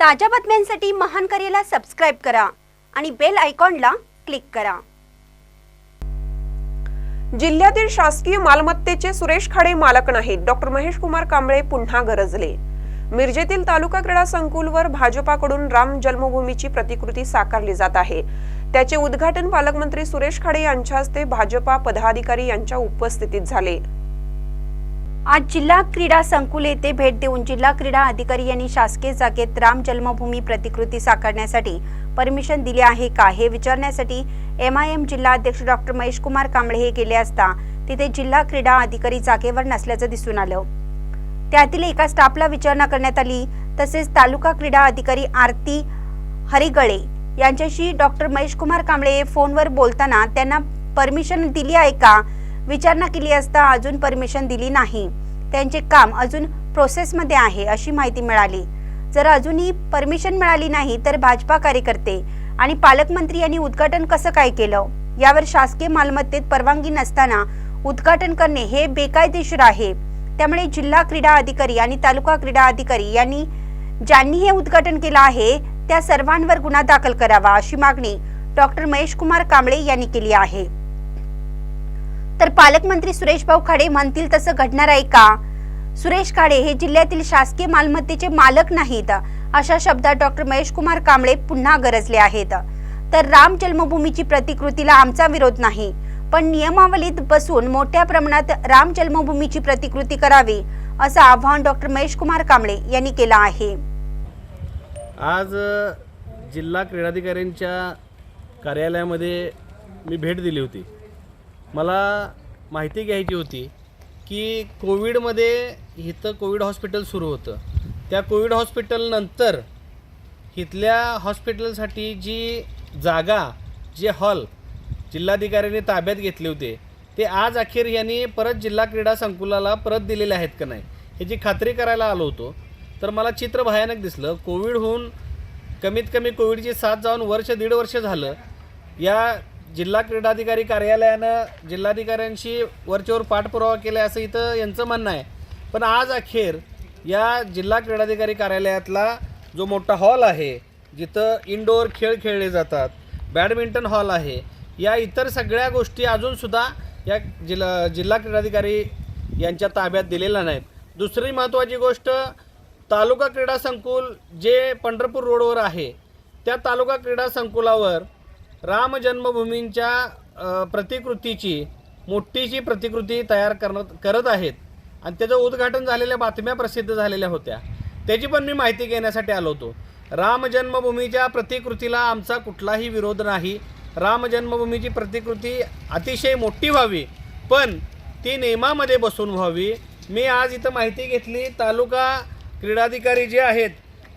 ताज्या बातम्यांसाठी महान करेला सबस्क्राईब करा आणि बेल आयकॉनला क्लिक करा. जिल्ह्यातील शासकीय मालमत्तेचे सुरेश खाडे मालक नाहीत. डॉक्टर महेश कुमार कांबळे पुन्हा गरजले. मिरजेतील तालुका क्रीडा संकुलवर भाजपाकडून राम जन्मभूमीची प्रतिकृती साकारली जात आहे. त्याचे उद्घाटन पालकमंत्री सुरेश खाडे यांच्या हस्ते भाजपा पदाधिकारी यांच्या उपस्थितीत झाले. आज जिल्हा क्रीडा संकुल येथे भेट देऊन जिल्हा क्रीडा अधिकारी यांनी शासकीय जागेत राम जन्मभूमी प्रतिकृती साकारण्यासाठी परमिशन दिले आहे का हे विचारण्यासाठी एम आय एम जिल्हा अध्यक्ष डॉक्टर महेश कुमार कांबळे हे गेले असता तिथे जिल्हा क्रीडा अधिकारी जागेवर नसल्याचं दिसून आलं. त्यातील एका स्टाफला विचारणा करण्यात आली. तसेच तालुका क्रीडा अधिकारी आरती हरिगळे यांच्याशी डॉक्टर महेश कुमार कांबळे फोनवर बोलताना त्यांना परमिशन दिली आहे का? विचारणा केली असता अजून परमिशन दिली नाही. त्यांचे काम अजून प्रोसेसमध्ये आहे अशी माहिती मिळाली. जर अजूनही परमिशन मिळाली नाही तर भाजपा कार्यकर्ते आणि पालकमंत्री यांनी उद्घाटन कसं काय केलं? यावर शासकीय मालमत्तेत परवानगी नसताना उद्घाटन करणे हे बेकायदेशीर आहे. त्यामुळे जिल्हा क्रीडा अधिकारी आणि तालुका क्रीडा अधिकारी यांनी ज्यांनी हे उद्घाटन केलं आहे त्या सर्वांवर गुन्हा दाखल करावा अशी मागणी डॉक्टर महेश कुमार कांबळे यांनी केली आहे. तर पालकमंत्री सुरेश भाऊ खाडे म्हणतील तसं घडणार आहे का? सुरेश खाडे हे जिल्ह्यातील शासकीय मालमत्तेचे मालक नाहीत अशा शब्दात डॉक्टर महेश कुमार कांबळे पुन्हा गरजले आहेत. तर राम जन्मभूमीची प्रतिकृतीला आमचा विरोध नाही पण नियमावलीत बसून मोठ्या प्रमाणात राम जन्मभूमीची प्रतिकृती करावी असं आव्हान डॉक्टर महेश कुमार कांबळे यांनी केलं आहे. आज जिल्हा क्रीडाधिकाऱ्यांच्या कार्यालयामध्ये मी भेट दिली होती. मला माहिती घ्यायची होती की कोविडमध्ये इथं कोविड हॉस्पिटल सुरू होतं. त्या कोविड हॉस्पिटलनंतर इथल्या हॉस्पिटलसाठी जी जागा जे हॉल जिल्हाधिकाऱ्यांनी ताब्यात घेतले होते ते आज अखेर यांनी परत जिल्हा क्रीडा संकुलाला परत दिलेले आहेत का नाही ह्याची खात्री करायला आलो होतो तर मला चित्र भयानक दिसलं. कोविड होऊन कमीत कमी कोविडची साथ जाऊन वर्ष दीड वर्ष झालं. या जिल्हा क्रीडाधिकारी कार्यालयानं जिल्हाधिकाऱ्यांशी वरचेवर पाठपुरावा केला असं इथं यांचं म्हणणं आहे. पण आज अखेर या जिल्हा क्रीडाधिकारी कार्यालयातला जो मोठा हॉल आहे जिथं इनडोअर खेळ खेळले जातात बॅडमिंटन हॉल आहे या इतर सगळ्या गोष्टी अजूनसुद्धा या जिल्हा जिल्हा क्रीडाधिकारी यांच्या ताब्यात दिलेल्या नाहीत. दुसरी महत्त्वाची गोष्ट तालुका क्रीडा संकुल जे पंढरपूर रोडवर आहे त्या तालुका क्रीडा संकुलावर राम जन्मभूमींच्या प्रतिकृतीची मोठीशी प्रतिकृती तयार करत करत आहेत. आणि त्याचं उद्घाटन झालेल्या बातम्या प्रसिद्ध झालेल्या होत्या. त्याची पण मी माहिती घेण्यासाठी आलो होतो. राम जन्मभूमीच्या प्रतिकृतीला आमचा कुठलाही विरोध नाही. राम जन्मभूमीची प्रतिकृती अतिशय मोठी व्हावी पण ती नियमामध्ये बसून व्हावी. मी आज इथं माहिती घेतली तालुका क्रीडाधिकारी जे आहेत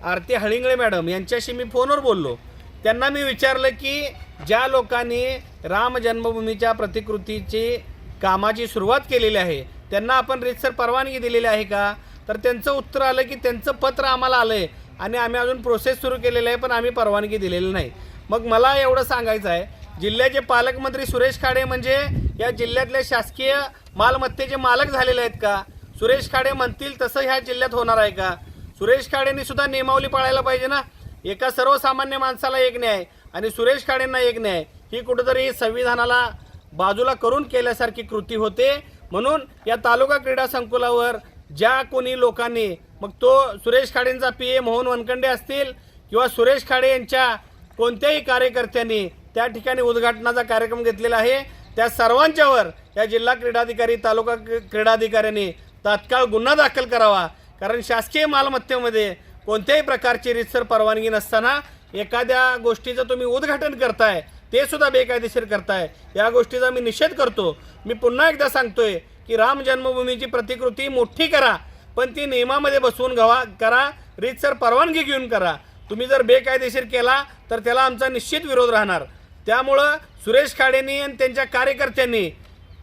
आरती हळिंगळे मॅडम यांच्याशी मी फोनवर बोललो. त्यांना मी विचारलं की ज्या लोकांनी राम जन्मभूमीच्या प्रतिकृतीची कामाची सुरुवात केलेली आहे त्यांना आपण रितसर परवानगी दिलेली आहे का? तर त्यांचं उत्तर आलं की त्यांचं पत्र आम्हाला आलं आहे आणि आम्ही अजून प्रोसेस सुरू केलेलं आहे पण आम्ही परवानगी दिलेली नाही. मग मला एवढं सांगायचं आहे जिल्ह्याचे पालकमंत्री सुरेश खाडे म्हणजे या जिल्ह्यातले शासकीय मालमत्तेचे मालक झालेले आहेत का? सुरेश खाडे म्हणतील तसं ह्या जिल्ह्यात होणार आहे का? सुरेश खाडेंनी सुद्धा नियमावली पाळायला पाहिजे ना? एका सर्वसामान्य माणसाला एक न्याय आणि सुरेश खाडेंना एक न्याय. ही कुठंतरी संविधानाला बाजूला करून केल्यासारखी कृती होते. म्हणून या तालुका क्रीडा संकुलावर ज्या कोणी लोकांनी मग तो सुरेश खाडेंचा पी ए मोहन वनखंडे असतील किंवा सुरेश खाडे यांच्या कोणत्याही कार्यकर्त्यांनी त्या ठिकाणी उद्घाटनाचा कार्यक्रम घेतलेला आहे. त्या सर्वांच्यावर या जिल्हा क्रीडाधिकारी तालुका क्रीडाधिकाऱ्यांनी तात्काळ गुन्हा दाखल करावा. कारण शासकीय मालमत्तेमध्ये कोणत्याही प्रकारची रितसर परवानगी नसताना एखाद्या गोष्टीचं तुम्ही उद्घाटन करताय ते सुद्धा बेकायदेशीर करताय. या गोष्टीचा मी निषेध करतो. मी पुन्हा एकदा सांगतोय की राम जन्मभूमीची प्रतिकृती मोठी करा पण ती नियमामध्ये बसवून घवा करा रीतसर परवानगी घेऊन करा. तुम्ही जर बेकायदेशीर केला तर त्याला आमचा निश्चित विरोध राहणार. त्यामुळं सुरेश खाडेंनी आणि त्यांच्या कार्यकर्त्यांनी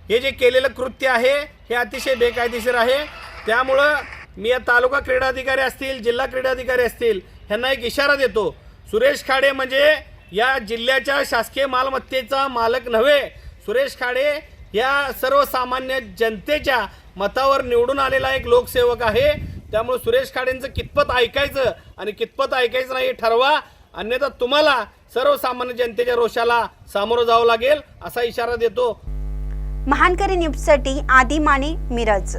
हे जे केलेलं कृत्य आहे हे अतिशय बेकायदेशीर आहे. त्यामुळं मी या तालुका क्रीडाधिकारी असतील जिल्हा क्रीडाधिकारी असतील ह्यांना एक इशारा देतो सुरेश खाडे म्हणजे या जिल्ह्याच्या शासकीय मालमत्तेचा मालक नव्हे. सुरेश खाडे या सर्वसामान्य जनतेच्या मतावर निवडून आलेला एक लोकसेवक आहे. त्यामुळे सुरेश खाडेंचं कितपत ऐकायचं आणि कितपत ऐकायचं नाही हे ठरवा. अन्यथा तुम्हाला सर्वसामान्य जनतेच्या रोषाला सामोरं जावं लागेल असा इशारा देतो. महानकरी न्यूजसाठी आदी माने मिरज.